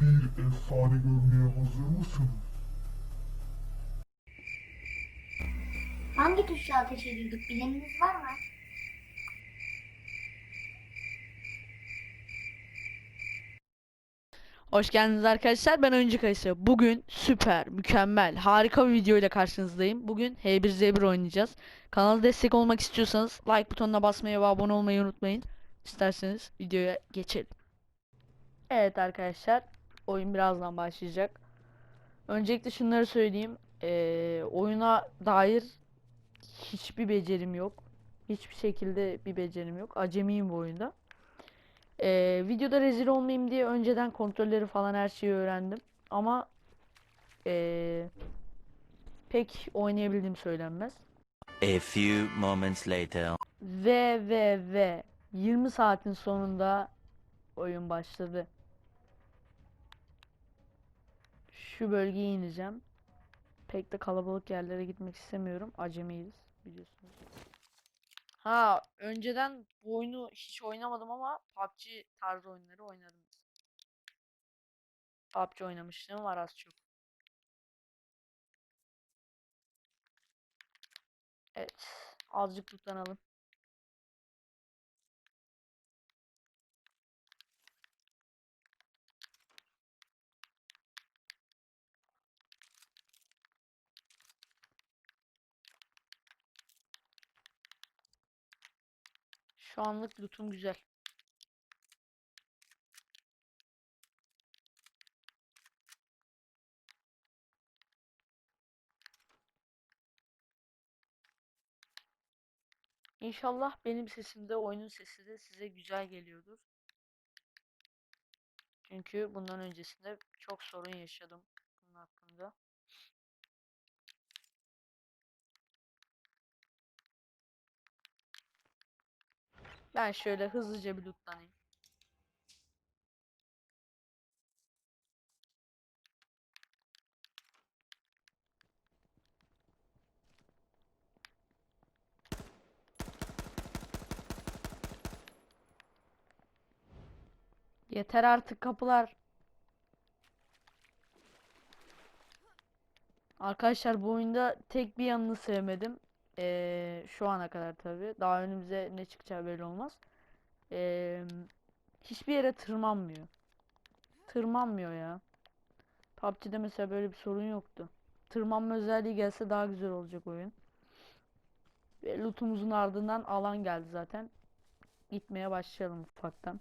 bir efsane görmeye hazır mısın? Hangi tuşla ateş ediyorduk bileniniz var mı? Hoş geldiniz arkadaşlar. Ben Oyuncu Kayısı. Bugün süper, mükemmel, harika bir video ile karşınızdayım. Bugün H1Z1 oynayacağız. Kanala destek olmak istiyorsanız like butonuna basmayı ve abone olmayı unutmayın. İsterseniz videoya geçelim. Evet arkadaşlar, oyun birazdan başlayacak. Öncelikle şunları söyleyeyim. Ee, oyuna dair hiçbir becerim yok. Hiçbir şekilde bir becerim yok. Acemiyim bu oyunda. Ee, videoda rezil olmayayım diye önceden kontrolleri falan her şeyi öğrendim. Ama ee, pek oynayabildiğim söylenmez. A few moments later. Ve ve ve 20 saatin sonunda oyun başladı. Şu bölgeye ineceğim. Pek de kalabalık yerlere gitmek istemiyorum. Acemiyiz biliyorsunuz. Ha, önceden bu oyunu hiç oynamadım ama PUBG tarzı oyunları oynadım. PUBG oynamışlığım var az çok. Evet, azıcık tutanalım. Şu anlık lootum güzel. İnşallah benim sesim de oyunun sesi de size güzel geliyordur. Çünkü bundan öncesinde çok sorun yaşadım bunun hakkında. Ben şöyle hızlıca bir lootlanayım. Yeter artık kapılar. Arkadaşlar bu oyunda tek bir yanını sevmedim. Ee, şu ana kadar tabii. Daha önümüze ne çıkacağı belli olmaz. Ee, hiçbir yere tırmanmıyor. Tırmanmıyor ya. PUBG'de mesela böyle bir sorun yoktu. Tırmanma özelliği gelse daha güzel olacak oyun. Ve lootumuzun ardından alan geldi zaten. Gitmeye başlayalım ufaktan.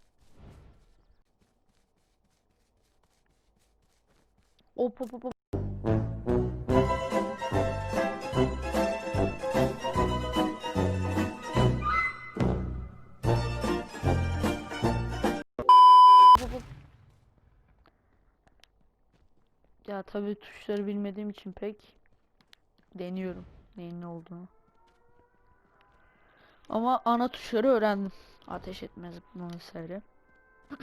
Hop hop. Hop Ya tabii tuşları bilmediğim için pek deniyorum neyin ne olduğunu. Ama ana tuşları öğrendim. Ateş etme, zıplama vesaire.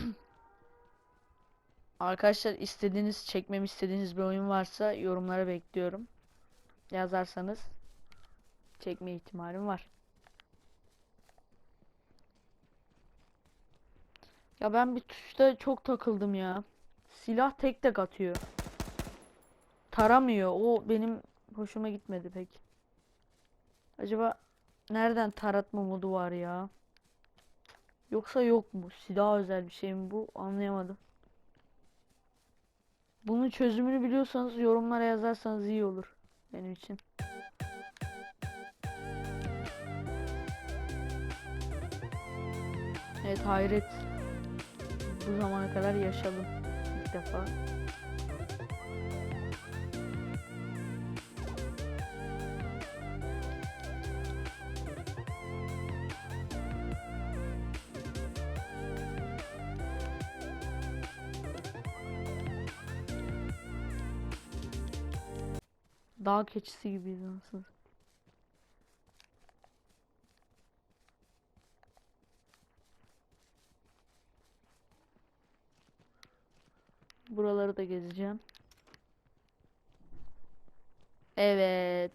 Arkadaşlar istediğiniz, çekmemi istediğiniz bir oyun varsa yorumlara bekliyorum. Yazarsanız çekme ihtimalim var. Ya ben bir tuşta çok takıldım ya. Silah tek tek atıyor. Taramıyor. O benim hoşuma gitmedi pek. Acaba nereden taratma modu var ya? Yoksa yok mu? Silah özel bir şey mi bu? Anlayamadım. Bunun çözümünü biliyorsanız yorumlara yazarsanız iyi olur benim için. Evet hayret. Bu zamana kadar yaşadım ilk defa. Dağ keçisi gibiyiz nasıl? Buraları da gezeceğim. Evet.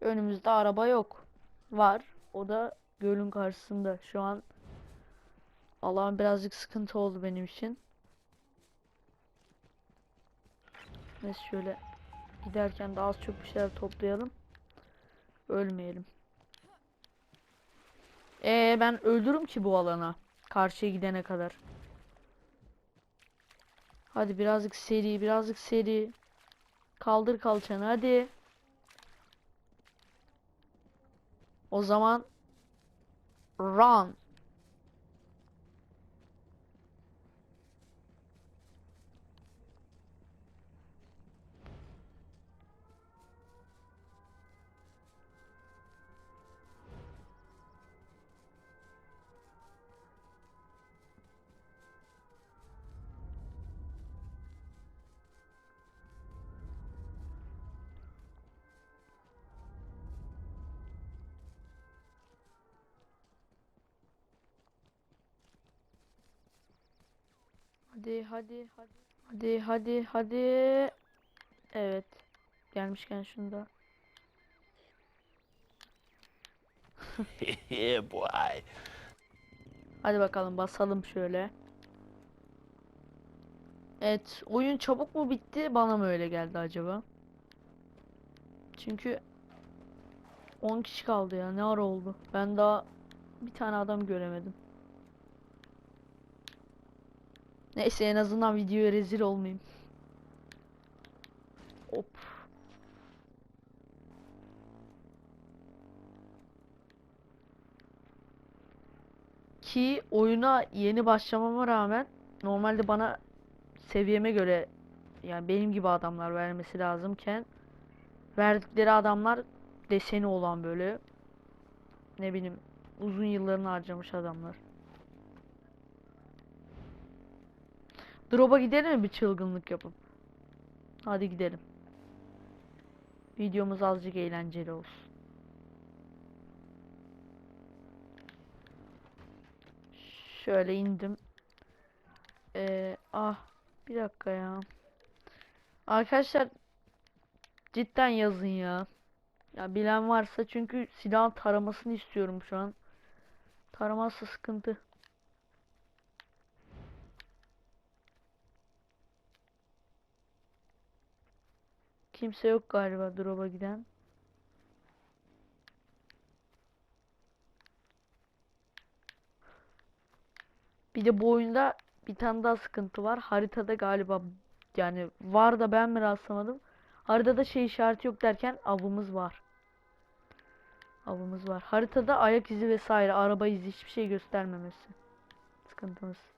Önümüzde araba yok. Var. O da gölün karşısında. Şu an Allah'ım birazcık sıkıntı oldu benim için. Neyse şöyle giderken daha az çok bir şeyler toplayalım. Ölmeyelim. Ee ben öldürürüm ki bu alana. Karşıya gidene kadar. Hadi birazcık seri, birazcık seri. Kaldır kalçanı hadi. O zaman run. Hadi hadi hadi. Hadi hadi hadi. Evet. Gelmişken şunu da. boy. Hadi bakalım basalım şöyle. Evet, oyun çabuk mu bitti? Bana mı öyle geldi acaba? Çünkü 10 kişi kaldı ya. Ne ara oldu? Ben daha bir tane adam göremedim. Neyse en azından videoya rezil olmayayım. Hop. Ki oyuna yeni başlamama rağmen normalde bana seviyeme göre yani benim gibi adamlar vermesi lazımken verdikleri adamlar deseni olan böyle ne bileyim uzun yıllarını harcamış adamlar. Drop'a gidelim mi bir çılgınlık yapıp? Hadi gidelim. Videomuz azıcık eğlenceli olsun. Şöyle indim. Ee, ah bir dakika ya. Arkadaşlar cidden yazın ya. Ya bilen varsa çünkü silahın taramasını istiyorum şu an. Taraması sıkıntı. Kimse yok galiba drop'a giden. Bir de bu oyunda bir tane daha sıkıntı var. Haritada galiba yani var da ben mi rastlamadım. Haritada şey işareti yok derken avımız var. Avımız var. Haritada ayak izi vesaire, araba izi hiçbir şey göstermemesi. Sıkıntımız.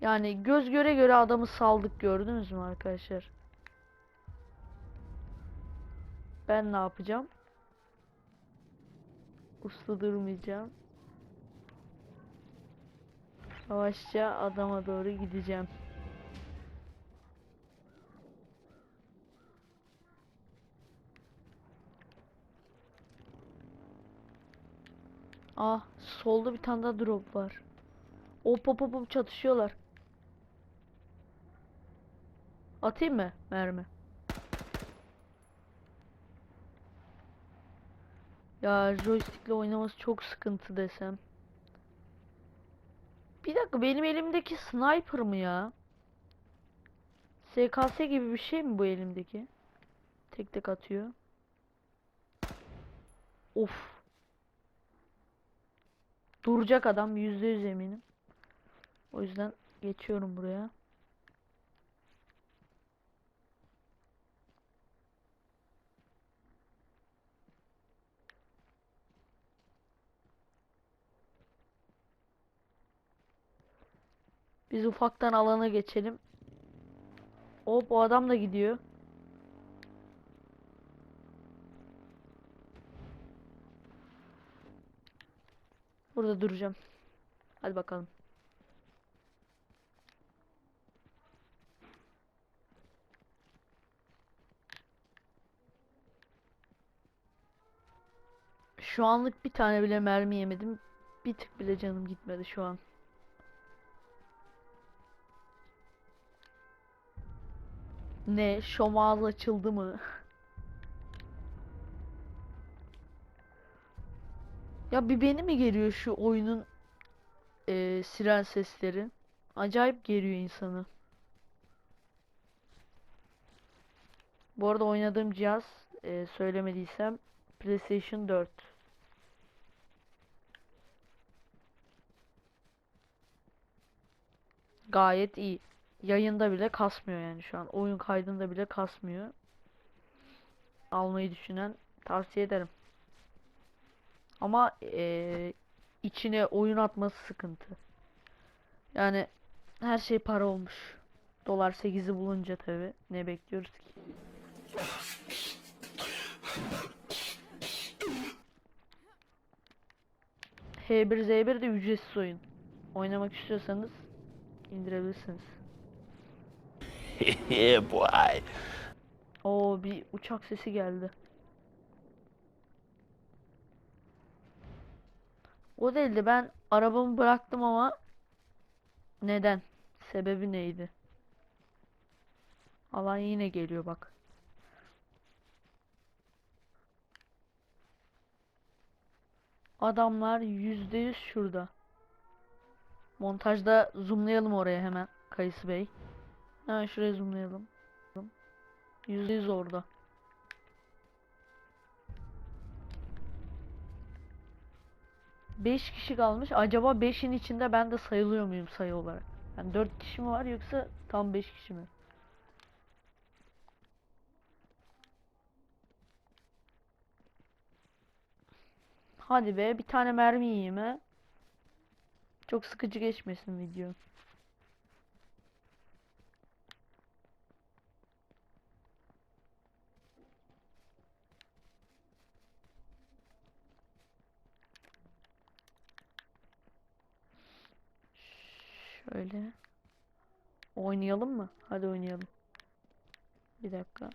Yani göz göre göre adamı saldık gördünüz mü arkadaşlar? Ben ne yapacağım? Uslu durmayacağım. Yavaşça adama doğru gideceğim. Ah, solda bir tane daha drop var. Hop hop hop çatışıyorlar. Atayım mı mermi? Ya joystickle oynaması çok sıkıntı desem. Bir dakika benim elimdeki sniper mı ya? SKS gibi bir şey mi bu elimdeki? Tek tek atıyor. Of. Duracak adam yüzde yüz eminim. O yüzden geçiyorum buraya. Biz ufaktan alana geçelim. O adam da gidiyor. Burada duracağım. Hadi bakalım. Şu anlık bir tane bile mermi yemedim. Bir tık bile canım gitmedi şu an. Ne? Şom ağzı açıldı mı? Ya bir beni mi geriyor şu oyunun eee siren sesleri? Acayip geriyor insanı. Bu arada oynadığım cihaz eee, söylemediysem PlayStation 4. Gayet iyi. Yayında bile kasmıyor yani şu an. Oyun kaydında bile kasmıyor. Almayı düşünen tavsiye ederim. Ama eee, içine oyun atması sıkıntı. Yani her şey para olmuş. Dolar 8'i bulunca tabi ne bekliyoruz ki? H1Z1 de ücretsiz oyun. Oynamak istiyorsanız indirebilirsiniz. yeah, boy. Oo bir uçak sesi geldi. O değildi ben arabamı bıraktım ama neden? Sebebi neydi? Alan yine geliyor bak. Adamlar yüzde yüz şurada. Montajda zoomlayalım oraya hemen Kayısı Bey. Hemen şuraya zoomlayalım. Yüzde yüz orada. Beş kişi kalmış. Acaba beşin içinde ben de sayılıyor muyum sayı olarak? Yani dört kişi mi var yoksa tam beş kişi mi? Hadi be bir tane mermi yiyeyim he. Çok sıkıcı geçmesin video. Şöyle. Oynayalım mı? Hadi oynayalım. Bir dakika.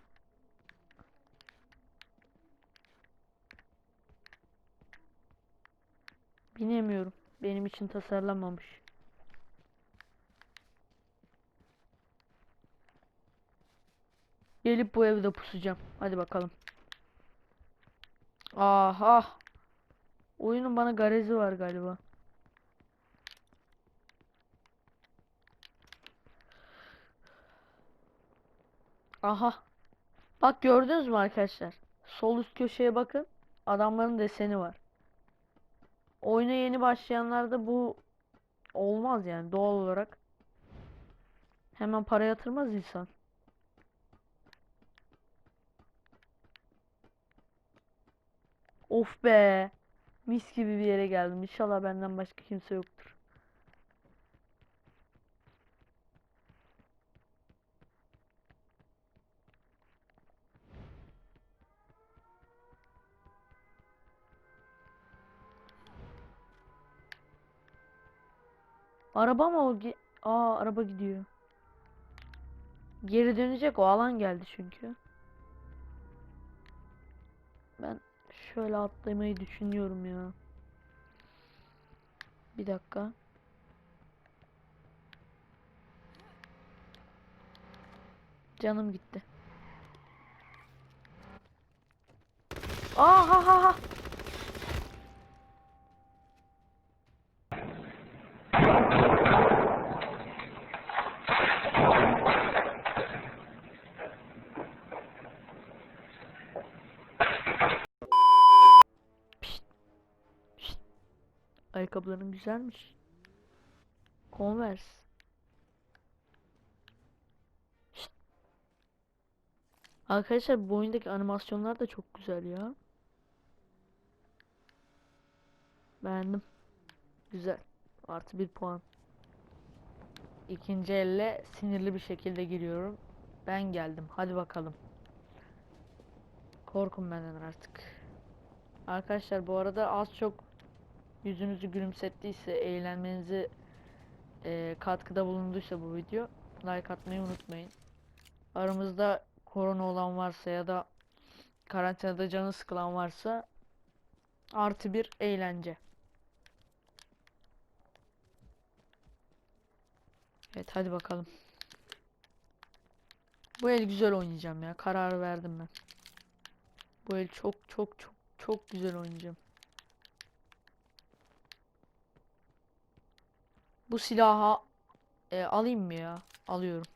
Binemiyorum. Benim için tasarlanmamış. Gelip bu evde pusacağım. Hadi bakalım. Aha. Oyunun bana garezi var galiba. Aha. Bak gördünüz mü arkadaşlar? Sol üst köşeye bakın. Adamların deseni var. Oyuna yeni başlayanlarda bu olmaz yani doğal olarak. Hemen para yatırmaz insan. Of be. Mis gibi bir yere geldim. İnşallah benden başka kimse yoktur. Araba mı Aa araba gidiyor. Geri dönecek o alan geldi çünkü. Ben şöyle atlamayı düşünüyorum ya. Bir dakika. Canım gitti. Aa ha ha ha. Ayakkabıların güzelmiş. Converse. Şşt. Arkadaşlar bu oyundaki animasyonlar da çok güzel ya. Beğendim. Güzel. Artı bir puan. İkinci elle sinirli bir şekilde giriyorum. Ben geldim. Hadi bakalım. Korkun benden artık. Arkadaşlar bu arada az çok yüzünüzü gülümsettiyse, eğlenmenizi eee, katkıda bulunduysa bu video like atmayı unutmayın. Aramızda korona olan varsa ya da karantinada canı sıkılan varsa artı bir eğlence. Evet hadi bakalım. Bu el güzel oynayacağım ya. Karar verdim ben. Bu el çok çok çok çok güzel oynayacağım. Bu silahı e, alayım mı ya? Alıyorum.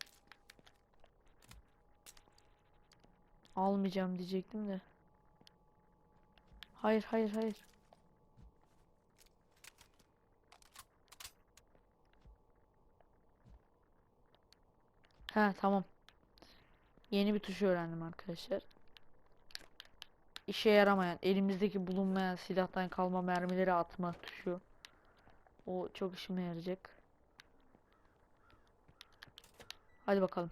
Almayacağım diyecektim de. Hayır hayır hayır. Ha tamam. Yeni bir tuş öğrendim arkadaşlar. İşe yaramayan, elimizdeki bulunmayan silahtan kalma mermileri atma tuşu. O çok işime yarayacak. Hadi bakalım.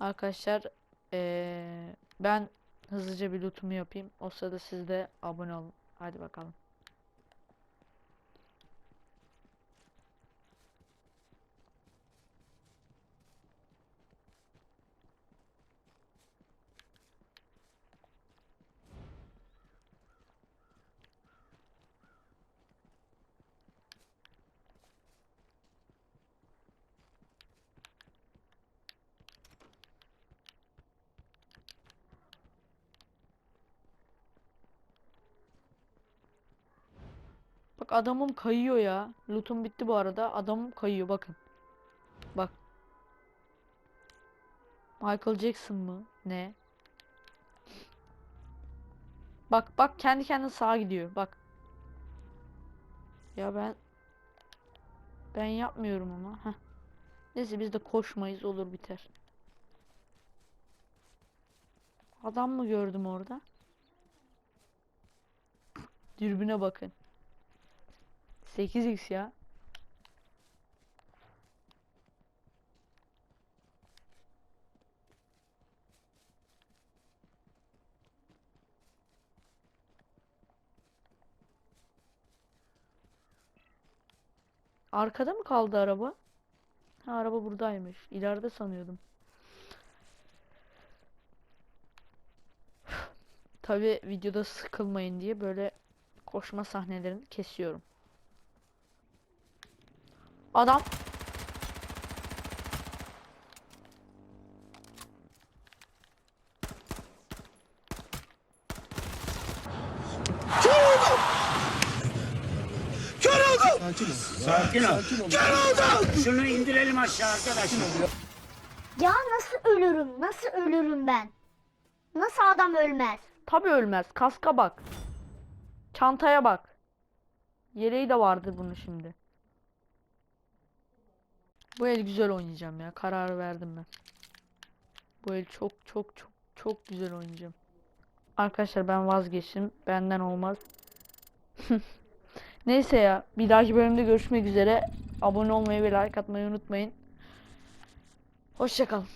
Arkadaşlar eee, ben hızlıca bir lootumu yapayım. O sırada siz de abone olun. Hadi bakalım. Bak adamım kayıyor ya. Lootum bitti bu arada. Adamım kayıyor bakın. Bak. Michael Jackson mı? Ne? Bak bak kendi kendine sağa gidiyor. Bak. Ya ben ben yapmıyorum ama. Heh. Neyse biz de koşmayız olur biter. Adam mı gördüm orada? Dürbüne bakın. 8x ya. Arkada mı kaldı araba? Ha araba buradaymış. İleride sanıyordum. Tabi videoda sıkılmayın diye böyle koşma sahnelerini kesiyorum. Adam Sakin ol. Şunu indirelim aşağı arkadaşlar. Ya nasıl ölürüm? Nasıl ölürüm ben? Nasıl adam ölmez? tabi ölmez. Kaska bak. Çantaya bak. Yeleği de vardı bunun şimdi. Bu el güzel oynayacağım ya. Karar verdim ben. Bu el çok çok çok çok güzel oynayacağım. Arkadaşlar ben vazgeçtim. Benden olmaz. Neyse ya. Bir dahaki bölümde görüşmek üzere. Abone olmayı ve like atmayı unutmayın. Hoşçakalın.